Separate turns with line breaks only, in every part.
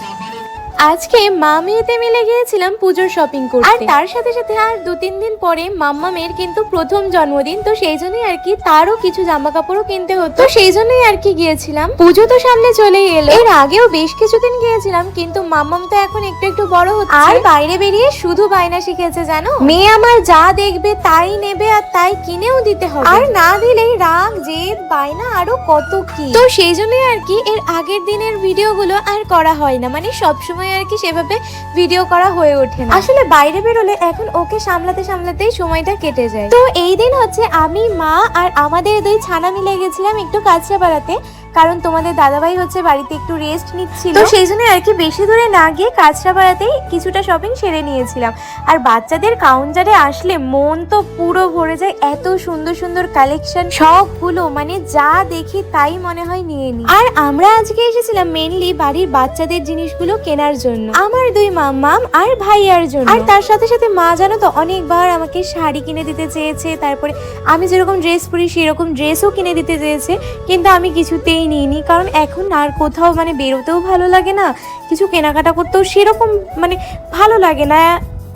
Safari আজকে মা মেয়েতে মিলে গিয়েছিলাম পুজোর শপিং করতে। আর তার সাথে সাথে আর দু তিন দিন পরে মাম্মা মেয়ের কিন্তু প্রথম জন্মদিন তো সেই জন্যই আর কি তারও কিছু জামা কাপড়ও কিনতে হতো। তো সেই জন্যই আর কি গিয়েছিলাম। পুজো তো সামনে চলেই এলো। এর আগেও বেশ কিছুদিন গিয়েছিলাম কিন্তু মাম্মাম তো এখন একটু একটু বড় হচ্ছে। আর বাইরে বেরিয়ে শুধু বায়না শিখেছে জানো? মেয়ে আমার যা দেখবে তাই নেবে আর তাই কিনেও দিতে হবে। আর না দিলেই রাগ জেদ বায়না আরও কত কি। তো সেই জন্যই আর কি এর আগের দিনের ভিডিওগুলো আর করা হয় না। মানে সবসময় আর কি সেভাবে ভিডিও করা হয়ে ওঠে না। আসলে বাইরে বেরোলে এখন ওকে সামলাতে সামলাতেই সময়টা কেটে যায়। তো এই দিন হচ্ছে আমি মা আর আমাদের দুই ছানা মিলে গেছিলাম একটু কাছে বাড়াতে কারণ তোমাদের দাদাভাই হচ্ছে বাড়িতে একটু রেস্ট নিচ্ছিল। তো সেই জন্য আর কি বেশি দূরে না গিয়ে কাছড়াপাড়াতেই কিছুটা শপিং সেরে নিয়েছিলাম। আর বাচ্চাদের কাউন্টারে আসলে মন তো পুরো ভরে যায়, এত সুন্দর সুন্দর কালেকশন সবগুলো মানে যা দেখি তাই মনে হয় নিয়ে নি। আর আমরা আজকে এসেছিলাম মেনলি বাড়ির বাচ্চাদের জিনিসগুলো কেনার জন্য, আমার দুই মাম্মাম আর ভাইয়ার জন্য। আর তার সাথে সাথে মা জানো তো অনেকবার আমাকে শাড়ি কিনে দিতে চেয়েছে, তারপরে আমি যেরকম ড্রেস পরি সেরকম ড্রেসও কিনে দিতে চেয়েছে, কিন্তু আমি কিছুতেই নিইনি, কারণ এখন আর কোথাও মানে বেরোতেও ভালো লাগে না, কিছু কেনাকাটা করতেও সেরকম মানে ভালো লাগে না।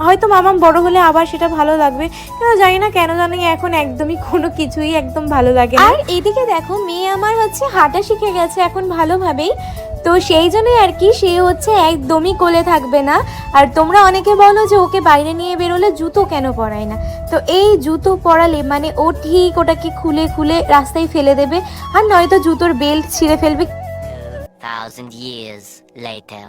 হয়তো মামাম বড় হলে আবার সেটা ভালো লাগবে কেন জানি না কেন জানি এখন একদমই কোনো কিছুই একদম ভালো লাগে আর এদিকে দেখো, মেয়ে আমার হচ্ছে হাঁটা শিখে গেছে এখন ভালোভাবেই। তো সেই জন্যই আর কি সে হচ্ছে একদমই কোলে থাকবে না। আর তোমরা অনেকে বলো যে ওকে বাইরে নিয়ে বেরোলে জুতো কেন পরায় না? তো এই জুতো পরালে মানে ও ঠিক ওটাকে খুলে খুলে রাস্তায় ফেলে দেবে। আর নয়তো জুতোর বেল্ট ছিঁড়ে ফেলবে।
Thousand years later.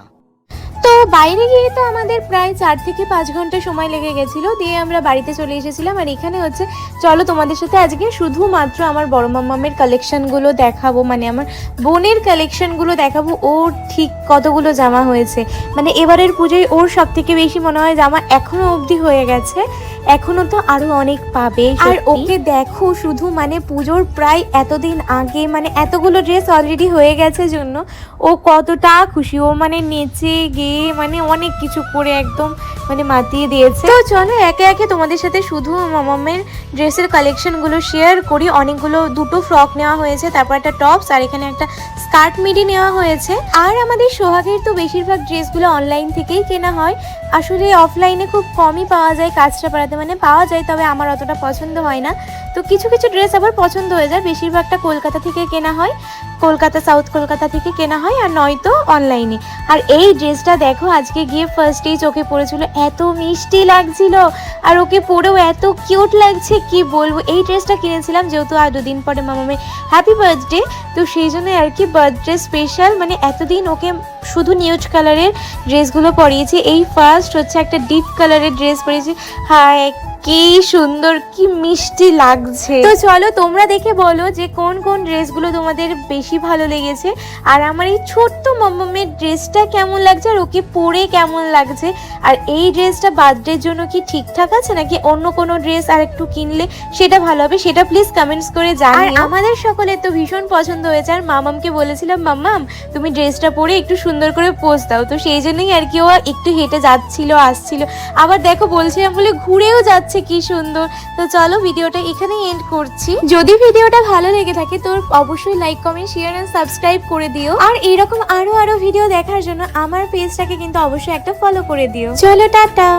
তো বাইরে গিয়ে তো আমাদের প্রায় চার থেকে পাঁচ ঘণ্টা সময় লেগে গেছিল। দিয়ে আমরা বাড়িতে চলে এসেছিলাম। আর এখানে হচ্ছে, চলো তোমাদের সাথে আজকে শুধুমাত্র আমার বড় মামামের কালেকশানগুলো দেখাবো। মানে আমার বোনের কালেকশানগুলো দেখাবো। ওর ঠিক কতগুলো জামা হয়েছে। মানে এবারের পুজোয় ওর সব থেকে বেশি মনে হয় জামা এখনও অবধি হয়ে গেছে। এখনও তো আরও অনেক পাবে আর ওকে দেখো শুধু মানে পুজোর প্রায় এতদিন আগে মানে এতগুলো ড্রেস অলরেডি হয়ে গেছে জন্য ও কতটা খুশি। ও মানে নেচে গেয়ে মানে অনেক কিছু করে একদম মানে মাতিয়ে দিয়েছে। তো চলো, একে একে তোমাদের সাথে শুধু মামামের ড্রেসের কালেকশনগুলো শেয়ার করি। অনেকগুলো দুটো ফ্রক নেওয়া হয়েছে, তারপর একটা টপস আর এখানে একটা স্কার্ট মিডি নেওয়া হয়েছে। আর আমাদের সোহাগের তো বেশিরভাগ ড্রেসগুলো অনলাইন থেকেই কেনা হয়। আসলে অফলাইনে খুব কমই পাওয়া যায়, কাজটা পাড়াতে মানে পাওয়া যায়, তবে আমার অতটা পছন্দ হয় না। তো কিছু কিছু ড্রেস আবার পছন্দ হয়ে যায়, বেশিরভাগটা কলকাতা থেকে কেনা হয়। কলকাতা সাউথ কলকাতা থেকে কেনা হয়, আর নয়তো অনলাইনে আর এই ড্রেসটা দেখো, আজকে গিয়ে ফার্স্টেই চোখে পড়েছিল এত মিষ্টি লাগছিল আর ওকে পরেও এত কিউট লাগছে, কি বলব? এই ড্রেসটা কিনেছিলাম যেহেতু আর দুদিন পরে মামামের হ্যাপি বার্থডে তো সেই জন্য আর কি বার্থডে স্পেশাল মানে এতদিন ওকে শুধু নিউজ কালারের ড্রেসগুলো পরিয়েছি। এই ফার্স্ট হচ্ছে একটা ডিপ কালারের ড্রেস পরিয়েছি। হায় কি সুন্দর কি মিষ্টি লাগছে। তো চলো তোমরা দেখে বলো যে কোন কোন ড্রেসগুলো তোমাদের বেশি ভালো লেগেছে। আর আমার এই ছোট্ট মাম্মামের ড্রেসটা কেমন লাগছে আর ওকে পরে কেমন লাগছে? আর এই ড্রেসটা বার্থডের জন্য কি ঠিকঠাক আছে নাকি অন্য কোনো ড্রেস আর একটু কিনলে সেটা ভালো হবে সেটা প্লিজ কমেন্টস করে জানিও। আমাদের সকলের তো ভীষণ পছন্দ হয়েছে আর মামামকে বলেছিলাম মাম্মাম তুমি ড্রেসটা পরে একটু সুন্দর করে পোজ দাও। তো সেই জন্যই আর কি ও একটু হেঁটে যাচ্ছিল আসছিল। আবার দেখো বলছিলাম বলে ঘুরেও যাচ্ছে কি সুন্দর। তো চলো ভিডিওটা এখানেই এন্ড করছি। যদি ভিডিওটা ভালো লেগে থাকে, তো অবশ্যই like comment share and subscribe করে দিও। আর এরকম আরও আরও ভিডিও দেখার জন্য আমার পেজটাকে কিন্তু অবশ্যই একটা ফলো করে দিও। চলো, টাটা!